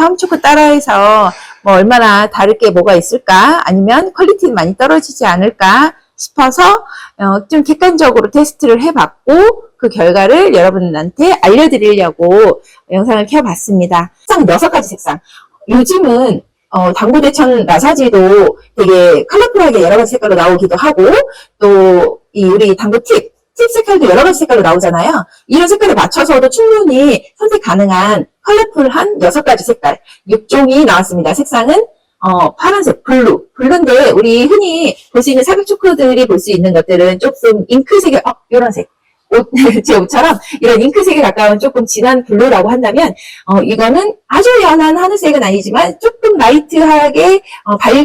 다음 초코 따라해서 뭐 얼마나 다를 게 뭐가 있을까? 아니면 퀄리티는 많이 떨어지지 않을까 싶어서 어, 좀 객관적으로 테스트를 해봤고 그 결과를 여러분한테 알려드리려고 영상을 켜봤습니다. 색상 6가지 색상. 요즘은 어, 당구대천 마사지도 되게 컬러풀하게 여러 가지 색깔로 나오기도 하고 또 이 우리 당구 팁, 팁 색깔도 여러 가지 색깔로 나오잖아요. 이런 색깔에 맞춰서도 충분히 선택 가능한 컬러풀한 여섯 가지 색깔 6종이 나왔습니다. 색상은 어, 파란색, 블루. 블루인데, 우리 흔히 볼 수 있는 사각 초코들이 볼 수 있는 것들은 조금 잉크색의, 어, 요런 색. 옷, 제 옷처럼 이런 잉크색에 가까운 조금 진한 블루라고 한다면, 어, 이거는 아주 연한 하늘색은 아니지만 조금 라이트하게 어, 밝은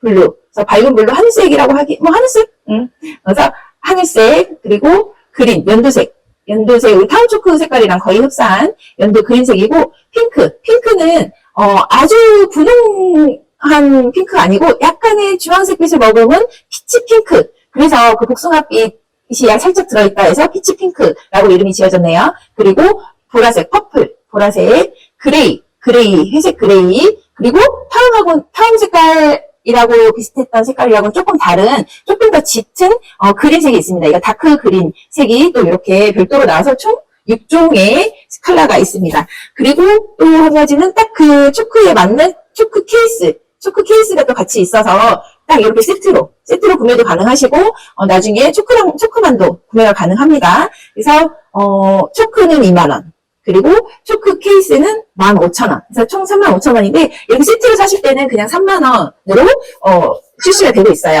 블루. 그래서 밝은 블루 하늘색이라고 하기, 뭐 하늘색? 응. 그래서 하늘색, 그리고 그린, 연두색. 연두색, 우리 타운 초코 색깔이랑 거의 흡사한 연두 그린색이고, 핑크. 핑크는 어, 아주 분홍한 핑크 아니고 약간의 주황색빛을 머금은 피치 핑크. 그래서 그 복숭아빛이 살짝 들어있다 해서 피치 핑크라고 이름이 지어졌네요. 그리고 보라색, 퍼플, 보라색, 그레이, 그레이, 회색 그레이, 그리고 타움하고, 타움 색깔 이라고 비슷했던 색깔이라고는 조금 다른, 조금 더 짙은, 어, 그린색이 있습니다. 이거 다크 그린 색이 또 이렇게 별도로 나와서 총 6종의 컬러가 있습니다. 그리고 또 한 가지는 딱 그 초크에 맞는 초크 케이스, 초크 케이스가 또 같이 있어서 딱 이렇게 세트로, 세트로 구매도 가능하시고, 어, 나중에 초크랑, 초크만도 구매가 가능합니다. 그래서, 어, 초크는 2만 원. 그리고 초크 케이스는 15,000원. 그래서 총 35,000원인데, 이렇게 세트로 사실 때는 그냥 3만원으로, 어, 출시가 되고 있어요.